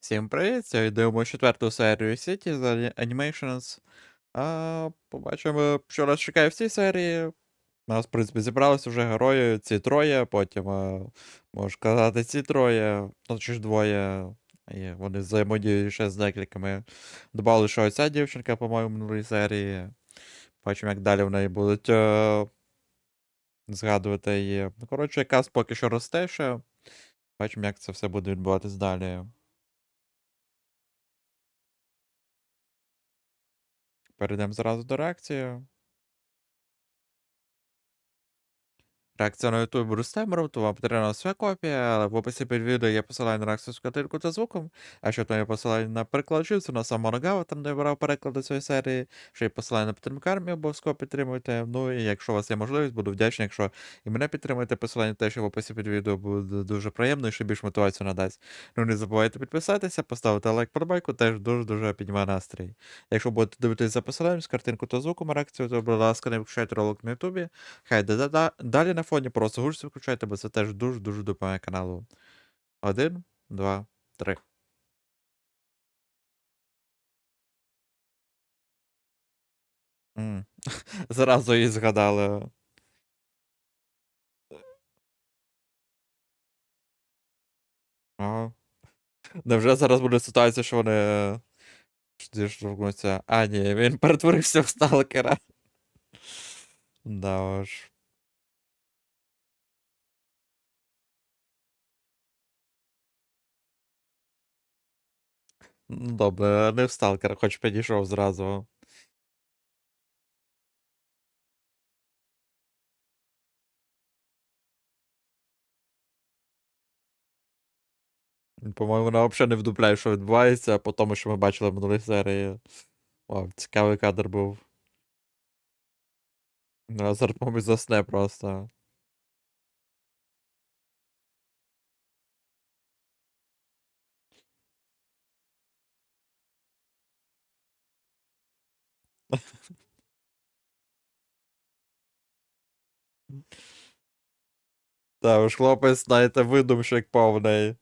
Всім привіт! Сьогодні дивимося четверту серію City з Animations. А, побачимо, що нас чекає в цій серії. У нас, в принципі, зібралися вже герої, ці троє, потім, можу сказати, ці троє, ну чи ж двоє. І вони взаємодіють ще з декількома. Добавили, що оця дівчинка, по-моєму, минулій серії. Бачимо, як далі в неї будуть згадувати її. Коротше, якась поки що росте ще. Бачимо, як це все буде відбуватись далі. Перейдемо зразу до реакції. Реакція на YouTube Рустемеру, то вам потрібна своя копія, але в описі під відео є посилання на реакцію з картинку та звуком, а ще там є посилання на перекладачівцю на самого там де я брав переклади цієї серії, ще є посилання на підтримку армії, обов'язково підтримуйте. Ну і якщо у вас є можливість, буду вдячний, якщо і мене підтримуєте, посилання теж в описі під відео буде дуже приємно і ще більш мотивацію надасть. Ну не забувайте підписатися, поставити лайк подобайку, теж дуже-дуже піднімає настрій. Якщо будете дивитися за посиланням з картинку та звуком реакцію, то, будь ласка, не виключайте ролик на Ютубі. Хай да- далі на фоні просто гучно включайте, бо це теж дуже-дуже допомагає каналу. Один, два, три. Зразу її згадали. Ага. Невже зараз буде ситуація, що вони е, зіштовхнуться? А, ні, він перетворився в сталкера. Да уж. Ну, добре, не в сталкера, хоч підійшов зразу. По-моєму, вона взагалі не вдупляє, що відбувається, по тому, що ми бачили в минулій серії. Вау, цікавий кадр був. Зараз, мабуть, засне просто. Та ж хлопець, знаєте, видумщик повний.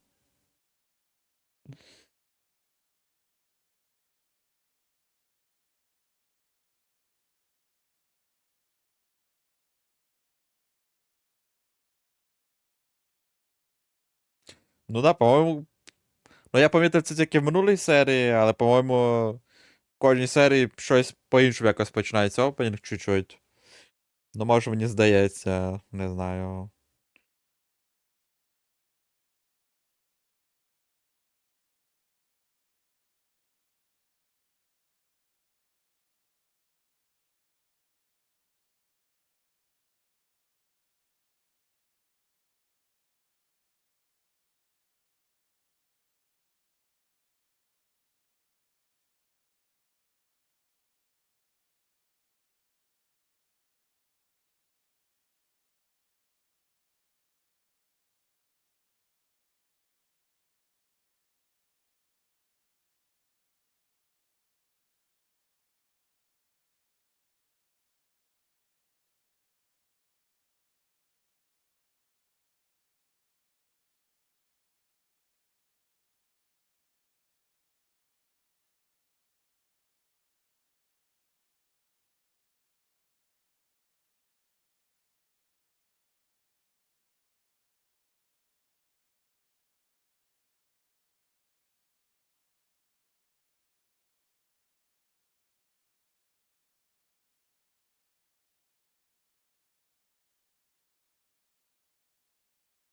Ну да, по-моєму. Ну я помітив це тільки в минулій серії, але, по-моєму, в кожній серії щось по-іншому якось починається опенінг чуть-чуть. Ну, може, мені здається, не знаю.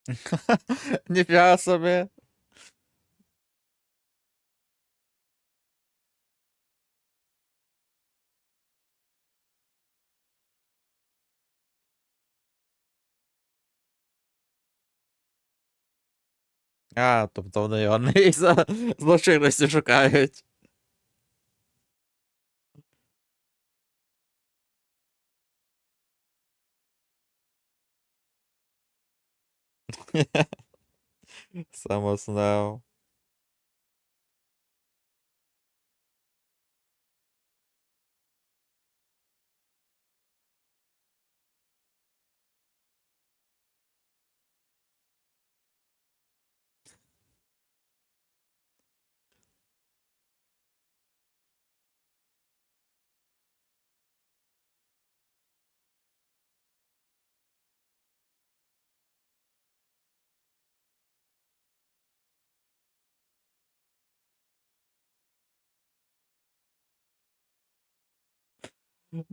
Ніфіга собі. А, тобто вони вони і за злочинності шукають. Само знав.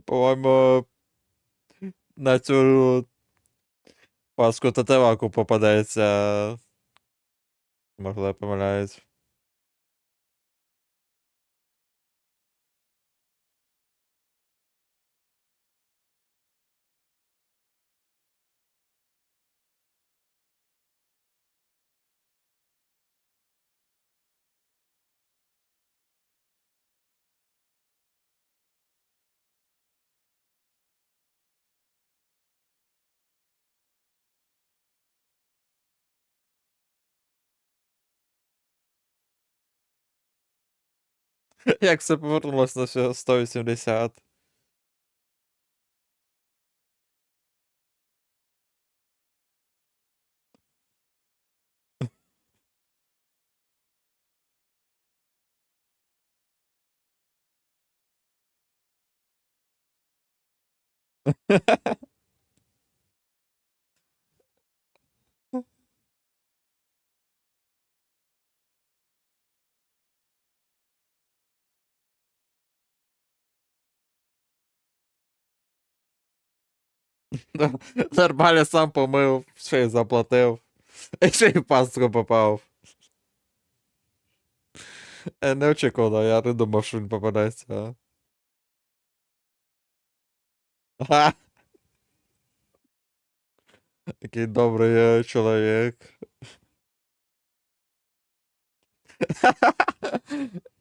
По-моєму, на цю паску татеваку попадається. Можливо, я помиляюсь. Як все повернулося на всього 180. Нормально сам помив, ще й заплатив. І ще й пастку попав. Е, Неочікувано, я не думав, що він попадеться. Ага. Який добрий чоловік.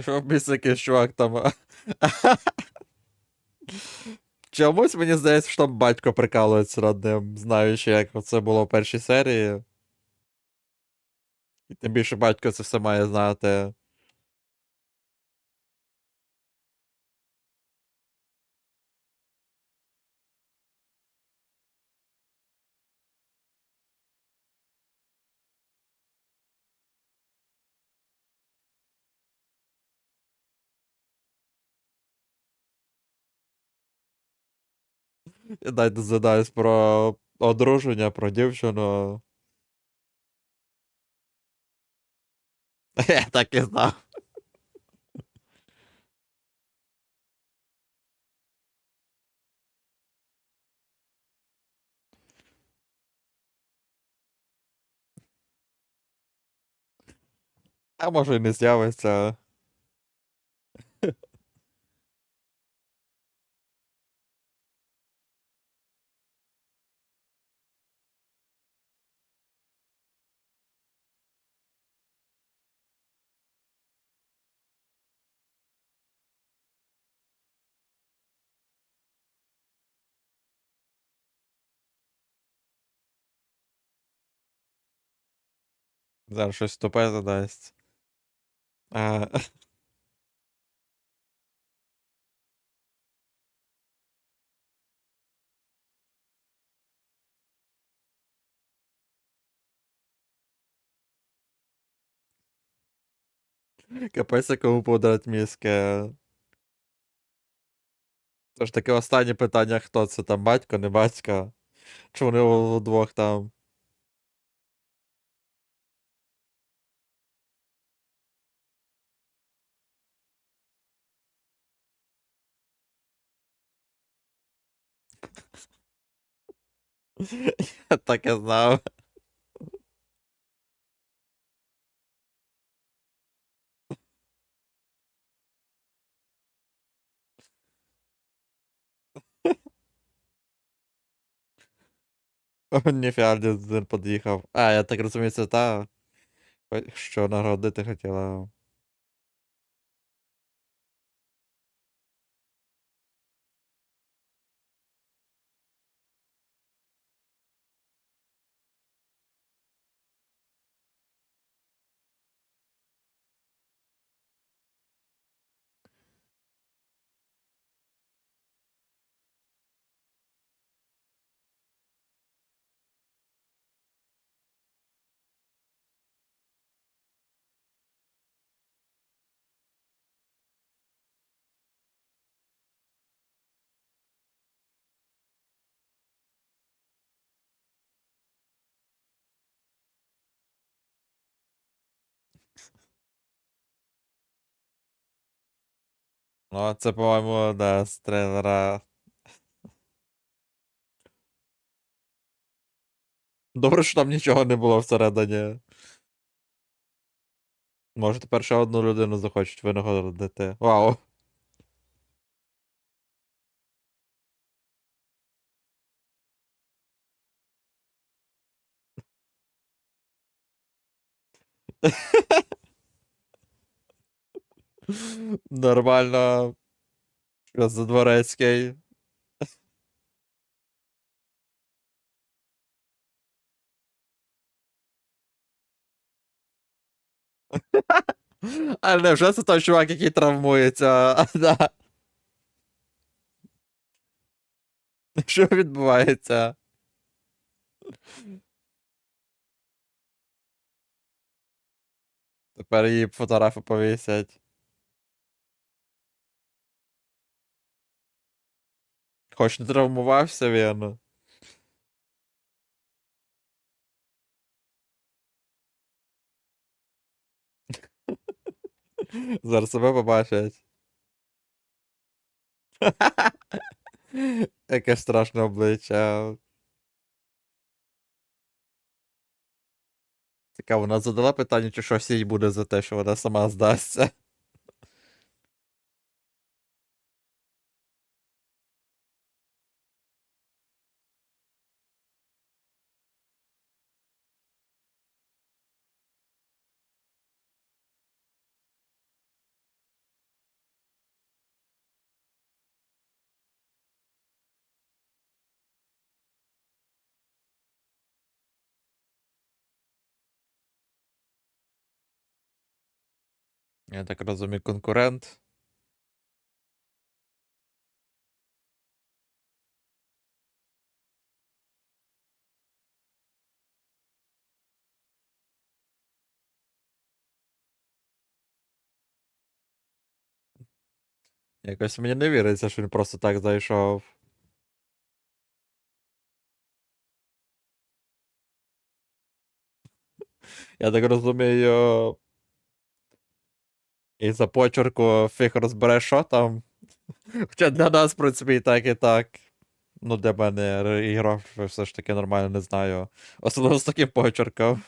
Що біс якийсь чувак там. Чомусь мені здається, що там батько прикалується над ним, знаючи, як це було в першій серії. І тим більше батько це все має знати. І навіть згадаюсь про одруження, про дівчину. Я так і знав. А може і не з'явиться. Зараз щось тупе задасть. А... Капець, якому подарить мізки. Тож таке останнє питання, хто це там, батько, не батько? Чи вони вдвох там? Я так і знав. Ніфіга один під'їхав. А, я так розумію, це та, що нагородити хотіла. Ну, це, по-моєму, да, з трейлера. Добре, що там нічого не було всередині. Може, тепер ще одну людину захочуть винагородити. Вау. Нормально. За дворецький. А невже це той чувак, який травмується? Да. Що відбувається? Тепер її фотографи повісять. Хоч не травмувався він. Зараз себе побачать. Яке страшне обличчя. Цікаво, вона задала питання, чи щось їй буде за те, що вона сама здасться. Я так розумію, конкурент. Якось мені не віриться, що він просто так зайшов. Я так розумію. І за почерку фіг розбере, що там. Хоча для нас, в принципі, і так, і так. Ну, для мене ігров все ж таки нормально не знаю. Особливо з таким почерком.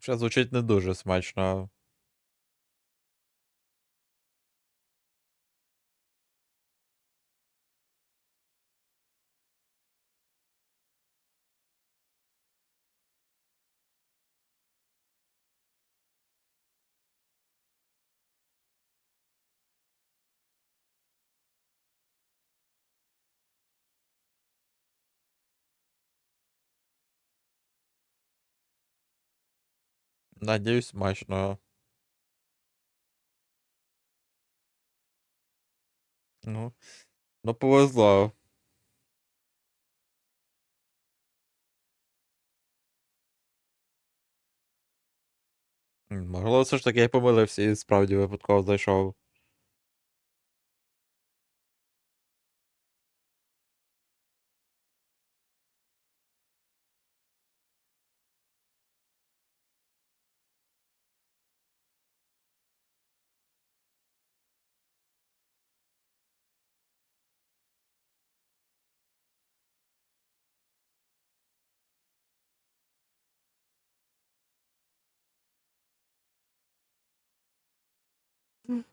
Ще звучить не дуже смачно. Надіюсь, смачного. Ну, ну повезло. Можливо, все ж таки я помилився і справді випадково зайшов.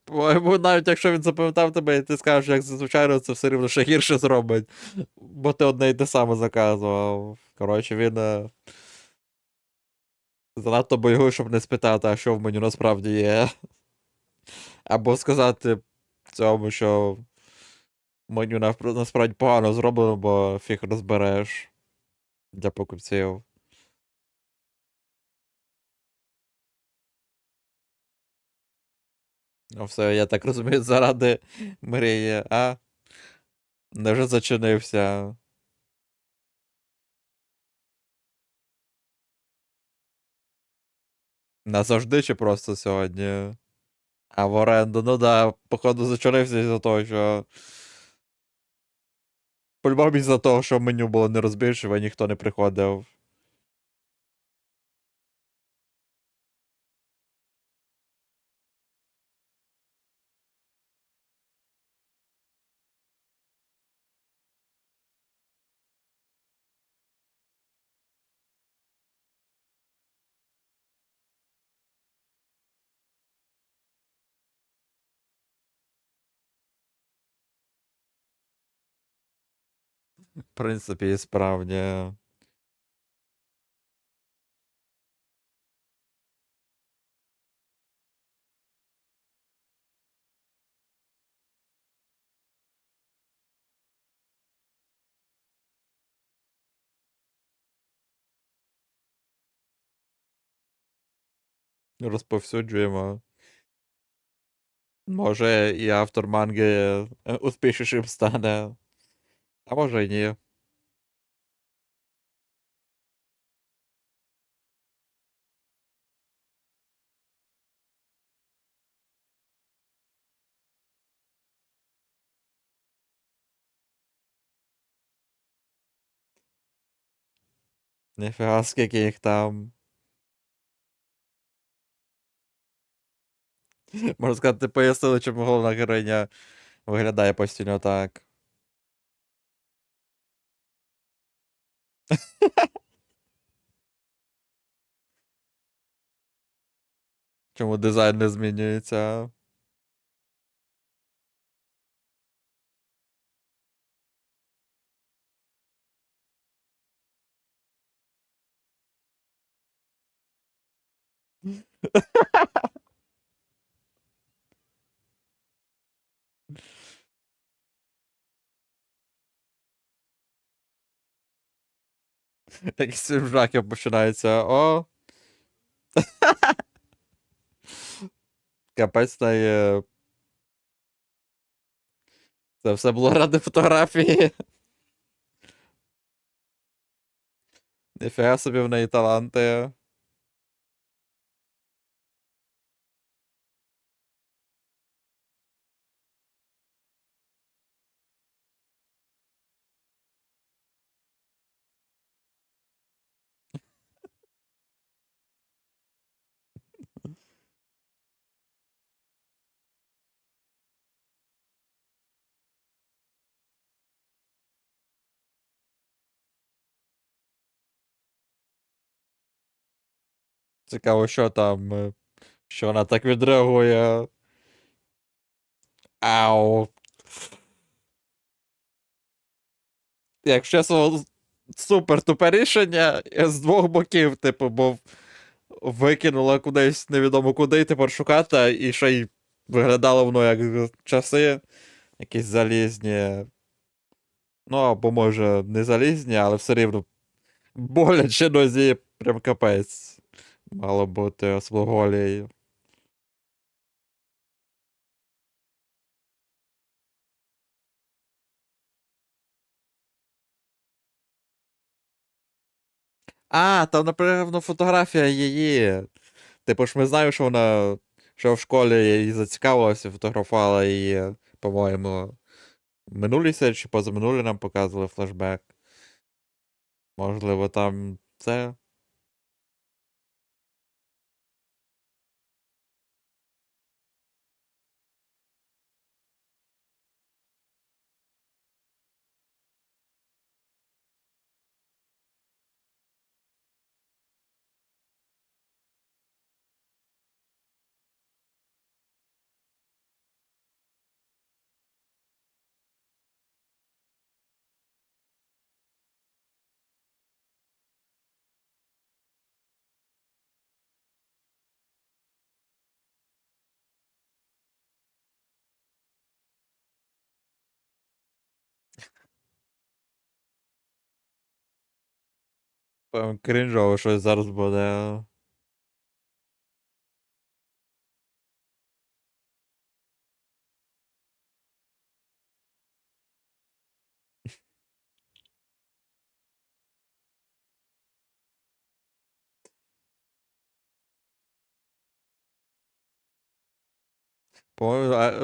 По-моєму, навіть якщо він запам'ятав тебе, і ти скажеш, як зазвичай, це все рівно ще гірше зробить. Бо ти одне й те саме заказував. Коротше, він. е, Занадто бойовий, щоб не спитати, а що в меню насправді є. Або сказати цьому, що меню насправді погано зроблено, бо фіг розбереш для покупців. Ну все, я так розумію, заради мрії, а? Невже зачинився? Назавжди чи просто сьогодні? А в оренду, ну да, походу зачинився із-за того, що По-любому із-за того, що меню було не розбільшиве, ніхто не приходив. В принципі, і справді. Розповсюджуємо. Може, і автор манги е, успішнішим стане. А може і ні. Ніфіга, скільки їх там. Можна сказати, пояснили, чому головна героїня виглядає постійно так. Чому дизайн не змінюється? Якісь фільм жахів починається. О! Капець на є. Це все було ради фотографії. Ніфіга собі в неї таланти. Цікаво, що там. е, Що вона так відреагує. Ау. Якщо чесно, супер тупе рішення з двох боків, типу, бо викинула кудись невідомо куди, тепер шукати, і ще й виглядало воно як часи якісь залізні. Ну, або може не залізні, але все рівно боляче нозі, прям капець. Мало бути особливо. А, там, напевно, фотографія її. Типу ж ми знаємо, що вона що в школі її зацікавилася, фотографувала її, по-моєму, минулій серії чи позаминулі нам показували флешбек. Можливо, там це. Прям крінжово щось зараз буде.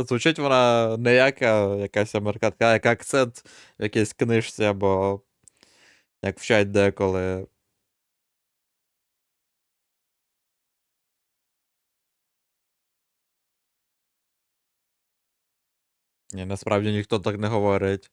Звучить вона не як якась американка, а як акцент в якійсь книжці або як вчать деколи. Ні, насправді ніхто так не говорить.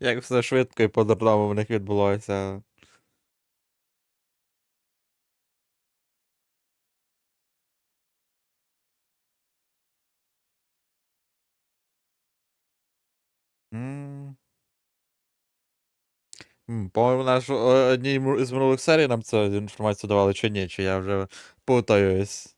Як все швидко і по-дурному в них відбулося. По-моєму, наш одній з минулих серій нам цю інформацію давали чи ні? Чи я вже путаюсь?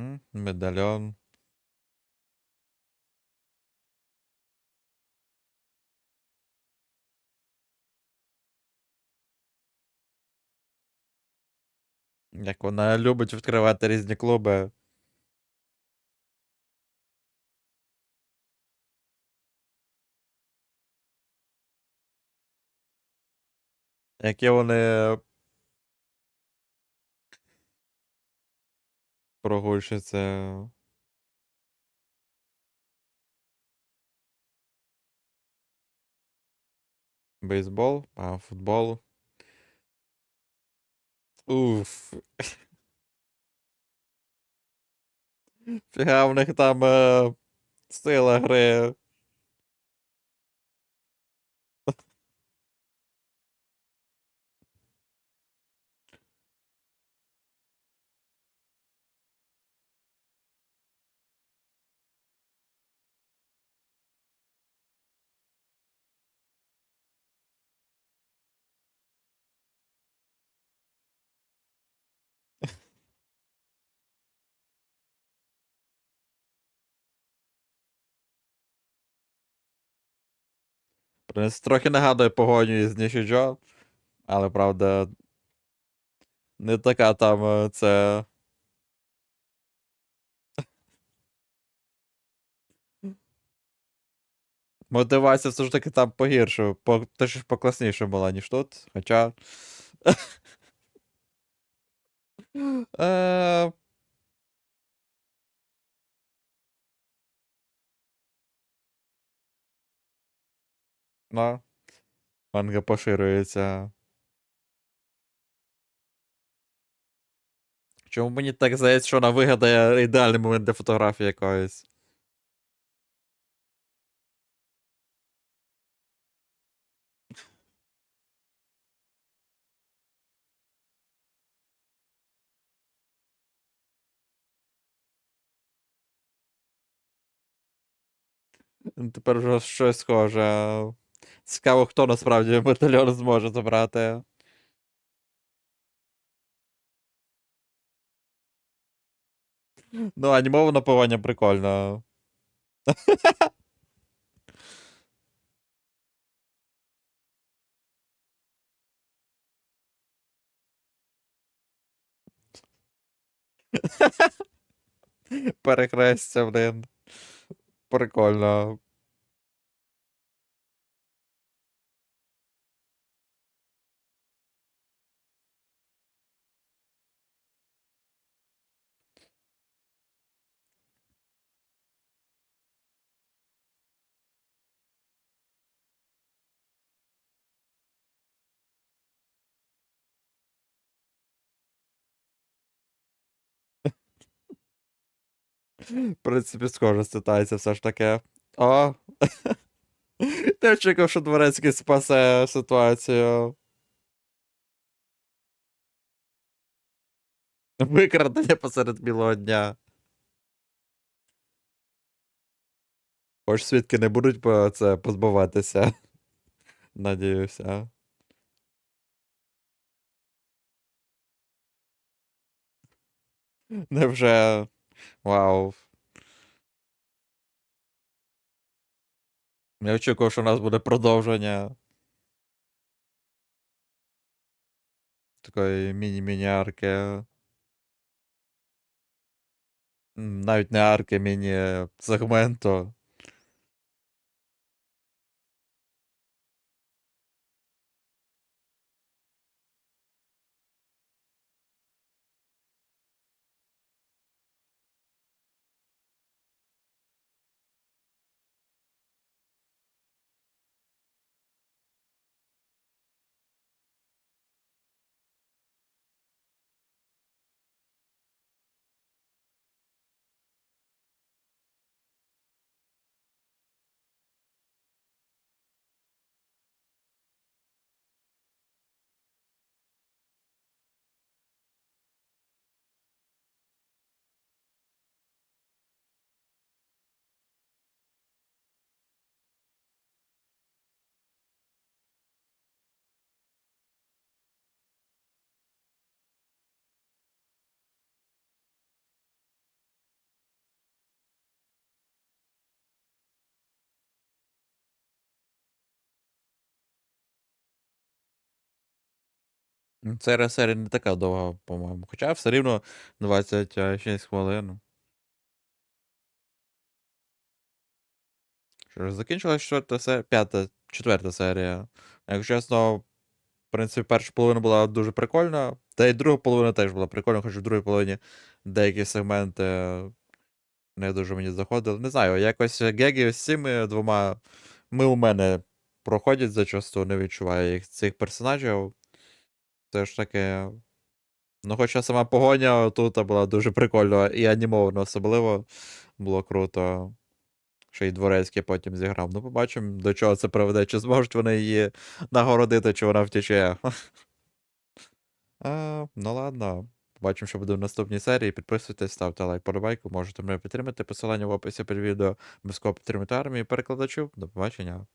М, медальйон. Як вона любить відкривати різні клуби. Які вони прогульщиці. Бейсбол, а футбол. Уф. Фіга в них там, е, сила гри. Трохи нагадує погоню із Нішіджо, але правда не така там, е, це Мотивація все ж таки там погірше, по точніше покласніше була, ніж тут, хоча. Е. Да. Манга поширюється. Чому мені так здається, що вона вигадає ідеальний момент для фотографії якоїсь? Ну, тепер вже щось схоже. Цікаво, хто насправді батальйон зможе забрати. Ну, анімована погоня прикольна. Перехрестя, блин. Прикольно. В принципі, схожа ситуація все ж таки. О! Не очікував, що Дворецький спасе ситуацію. Викрадення посеред білого дня. Хоч свідки не будуть по це позбуватися. Надіюся. Невже. Вау. Не очікував, що у нас буде продовження. Такої міні-міні арки. М, Навіть не арки, міні-сегменту. М, Ця серія не така довга, по-моєму. Хоча все рівно 26 хвилин. Що ж, закінчилась четверта серія, п'ята, четверта серія. Якщо чесно, в принципі, перша половина була дуже прикольна. Та й друга половина теж була прикольна, хоч в другій половині деякі сегменти не дуже мені заходили. Не знаю, якось геги з цими двома ми у мене проходять зачасту, не відчуваю їх цих персонажів. Все ж таки. Ну, хоча сама погоня тут була дуже прикольна і анімована особливо. Було круто. Ще й дворецький потім зіграв. Ну, побачимо, до чого це приведе. Чи зможуть вони її нагородити, чи вона втече. Ну ладно. Побачимо, що буде в наступній серії. Підписуйтесь, ставте лайк, подобайку, можете мене підтримати. Посилання в описі під відео. Обов'язково підтримати армію, перекладачів. До побачення.